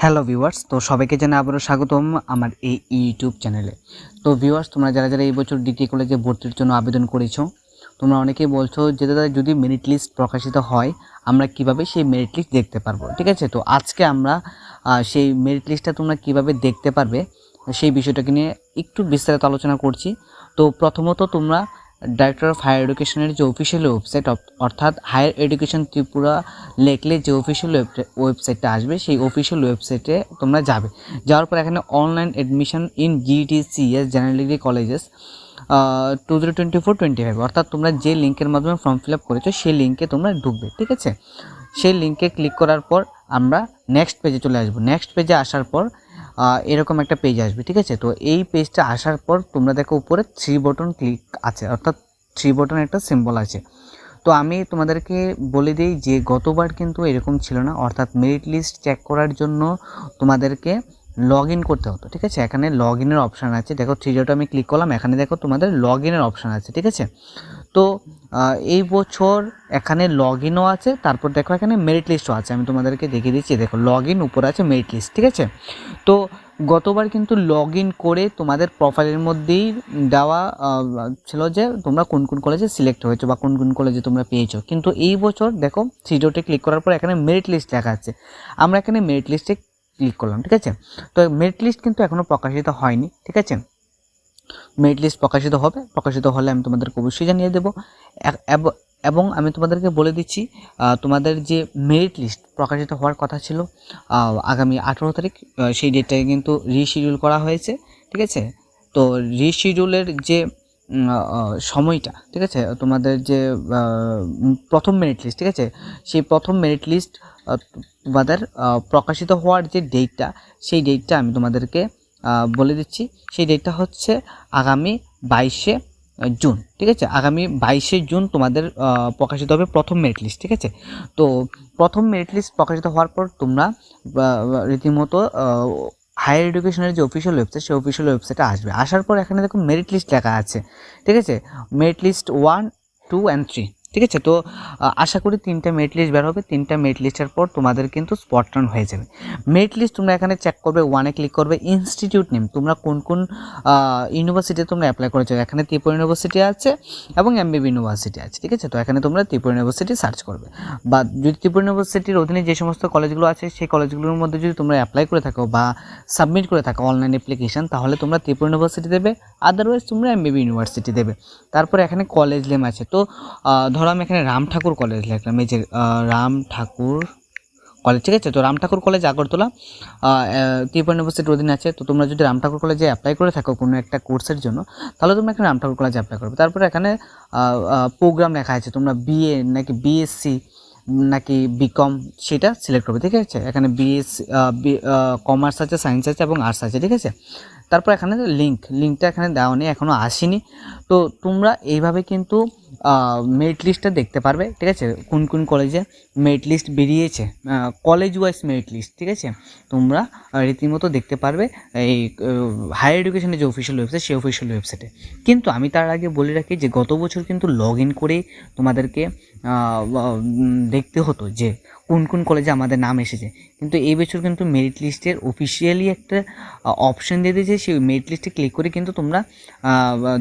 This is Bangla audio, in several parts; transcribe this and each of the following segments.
হ্যালো ভিউয়ার্স, তো সবাইকে জানাই আবারও স্বাগতম আমার এই ইউটিউব চ্যানেলে। তো ভিউয়ার্স, তোমরা যারা যারা এই বছর ডিগ্রি কলেজে ভর্তির জন্য আবেদন করেছ, তোমরা অনেকেই বলছো যে দাদা, যদি মেরিট লিস্ট প্রকাশিত হয়, আমরা কীভাবে সেই মেরিট লিস্ট দেখতে পারব? ঠিক আছে? তো আজকে আমরা সেই মেরিট লিস্টটা তোমরা কীভাবে দেখতে পারবে, সেই বিষয়টাকে নিয়ে একটু বিস্তারিত আলোচনা করছি। তো প্রথমত তোমরা ডাইরেক্টর অফ হায়ার এডুকেশনের যে অফিসিয়াল ওয়েবসাইট অর্থাৎ হায়ার এডুকেশন ত্রিপুরা লেখলে যে অফিসিয়াল ওয়েবসাইটটা আসবে, সেই অফিসিয়াল ওয়েবসাইটে তোমরা যাবে। যাওয়ার পর এখানে online admission in GTCS general degree colleges two zero twenty four twenty five অর্থাৎ তোমরা যে লিঙ্কের মাধ্যমে ফর্ম ফিল আপ করেছ, সেই লিঙ্কে তোমরা ঢুকবে, ঠিক আছে? সেই লিঙ্কে ক্লিক করার পর আমরা নেক্সট পেজে চলে আসব। নেক্সট পেজে আসার পর এরকম একটা পেজ আসবে, ঠিক আছে? তো এই পেজটা আসার পর তোমরা দেখো উপরে থ্রি বটন ক্লিক আছে, অর্থাৎ থ্রি বটন একটা সিম্বল আছে। তো আমি তোমাদেরকে বলে দিই যে গতবার কিন্তু এরকম ছিল না, অর্থাৎ মেরিট লিস্ট চেক করার জন্য তোমাদেরকে লগ ইন করতে হতো, ঠিক আছে? এখানে লগ ইনের অপশান আছে, দেখো থ্রি ডট আমি ক্লিক করলাম, এখানে দেখো তোমাদের লগ ইনের অপশান আছে, ঠিক আছে? তো এই বছর এখানে লগ ইনও আছে, তারপর দেখো এখানে মেরিট লিস্টও আছে, আমি তোমাদেরকে দেখিয়ে দিচ্ছি, দেখো লগ ইন উপরে আছে মেরিট লিস্ট ঠিক আছে? তো গতবার কিন্তু লগ ইন করে তোমাদের প্রোফাইলের মধ্যেই দেওয়া ছিল যে তোমরা কোন কোন কলেজে সিলেক্ট হয়েছো বা কোন কোন কলেজে তোমরা পেয়েছ। কিন্তু এই বছর দেখো ডটে ক্লিক করার পর এখানে মেরিট লিস্ট লেখা আছে। আমরা এখানে মেরিট লিস্টে ক্লিক করলাম, ঠিক আছে? তো মেরিট লিস্ট কিন্তু এখনও প্রকাশিত হয়নি, ঠিক আছে? মেরিট লিস্ট প্রকাশিত হবে। প্রকাশিত হলে আমি তোমাদেরকে অবশ্যই জানিয়ে দেবো। এবং আমি তোমাদেরকে বলে দিচ্ছি তোমাদের যে মেরিট লিস্ট প্রকাশিত হওয়ার কথা ছিল আগামী আঠেরো তারিখ সেই ডেটটাকে কিন্তু রিশিডিউল করা হয়েছে, ঠিক আছে? তো রিশিডিউলের যে সময়টা, ঠিক আছে? তোমাদের যে প্রথম মেরিট লিস্ট ঠিক আছে? সেই প্রথম মেরিট লিস্ট তোমাদের প্রকাশিত হওয়ার যে ডেটটা, সেই ডেটটা আমি তোমাদেরকে বলে দিচ্ছি। সেই ডেটটা হচ্ছে আগামী বাইশে জুন, ঠিক আছে? আগামী বাইশে জুন তোমাদের প্রকাশিত হবে প্রথম মেরিট লিস্ট ঠিক আছে? তো প্রথম মেরিট লিস্ট প্রকাশিত হওয়ার পর তোমরা রীতিমতো হায়ার এডুকেশনের যে অফিসিয়াল ওয়েবসাইট সেই অফিসিয়াল ওয়েবসাইটে আসবে। আসার পর এখানে দেখো মেরিট লিস্ট লেখা আছে, ঠিক আছে? Merit list one two and three ঠিক আছে? তো আশা করি তিনটা মেরিট লিস্ট বের হবে। তিনটা মেরিট লিস্টের পর তোমাদের কিন্তু স্পট রান হয়ে যাবে। মেরিট লিস্ট তোমরা এখানে চেক করবে ওয়ানে ক্লিক করবে ইনস্টিটিউট নেম তোমরা কোন কোন ইউনিভার্সিটি তোমরা অ্যাপ্লাই করেছ? এখানে ত্রিপুরা ইউনিভার্সিটি আছে এবং এমবিবি ইউনিভার্সিটি আছে ঠিক আছে? তো এখানে তোমরা ত্রিপুরা ইউনিভার্সিটি সার্চ করবে। বা যদি ত্রিপুরা ইউনিভার্সিটির অধীনে যে সমস্ত কলেজগুলো আছে সেই কলেজগুলোর মধ্যে যদি তোমরা অ্যাপ্লাই করে থাকো বা সাবমিট করে থাকো অনলাইন অ্যাপ্লিকেশন তাহলে তোমরা ত্রিপুরা ইউনিভার্সিটি দেবে। আদারওয়াইজ তোমরা এমবিবি ইউনিভার্সিটি দেবে। তারপরে এখানে কলেজ নেম আছে। তো আহ, ধরো আমি এখানে রাম ঠাকুর কলেজ লিখলাম, এই যে রাম ঠাকুর কলেজ ঠিক আছে? তো রাম ঠাকুর কলেজ আগরতলা ত্রিপুরা ইউনিভার্সিটির অধীনে আছে। তো তোমরা যদি রাম ঠাকুর কলেজে অ্যাপ্লাই করে থাকো কোনো একটা কোর্সের জন্য, তাহলে তোমরা এখানে রাম ঠাকুর কলেজে অ্যাপ্লাই করবে। তারপরে এখানে প্রোগ্রাম লেখা আছে। তোমরা বিএ নাকি বিএসসি নাকি বিকম সেটা সিলেক্ট করবে, ঠিক আছে? এখানে বিএসসি কমার্স আছে সায়েন্স আছে এবং আর্টস আছে, ঠিক আছে? তারপর এখানে লিঙ্ক লিঙ্কটা এখানে দেওয়া নেই এখনও আসেনি। তো তোমরা এইভাবে কিন্তু মেরিট লিস্টটা দেখতে পারবে, ঠিক আছে? কোন কোন কলেজে মেরিট লিস্ট বেরিয়েছে? কলেজ ওয়াইজ মেরিট লিস্ট ঠিক আছে? তোমরা রীতিমতো দেখতে পারবে, এই হায়ার এডুকেশনের যে অফিসিয়াল ওয়েবসাইট সেই অফিসিয়াল ওয়েবসাইটে কিন্তু আমি তার আগে বলে রাখি যে, গত বছর কিন্তু লগ ইন করেই তোমাদেরকে দেখতে হতো যে কোন কোন কলেজে আমাদের নাম এসেছে। কিন্তু এই বছর কিন্তু মেরিট লিস্টের অফিসিয়ালি একটা অপশন দিয়ে দিয়েছে। সেই মেরিট লিস্টে ক্লিক করে কিন্তু তোমরা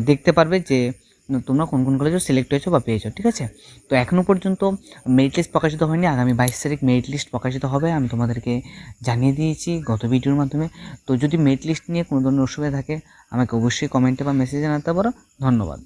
দেখতে পারবে যে তোমরা কোন কোন কলেজে সিলেক্ট হয়েছো বা পেয়েছ, ঠিক আছে? তো এখনও পর্যন্ত মেরিট লিস্ট প্রকাশিত হয়নি। আগামী বাইশ তারিখ মেরিট লিস্ট প্রকাশিত হবে। আমি তোমাদেরকে জানিয়ে দিয়েছি গত ভিডিওর মাধ্যমে। তো যদি মেরিট লিস্ট নিয়ে কোনো ধরনের অসুবিধা থাকে, আমাকে অবশ্যই কমেন্টে বা মেসেজে জানাতে পারো। ধন্যবাদ।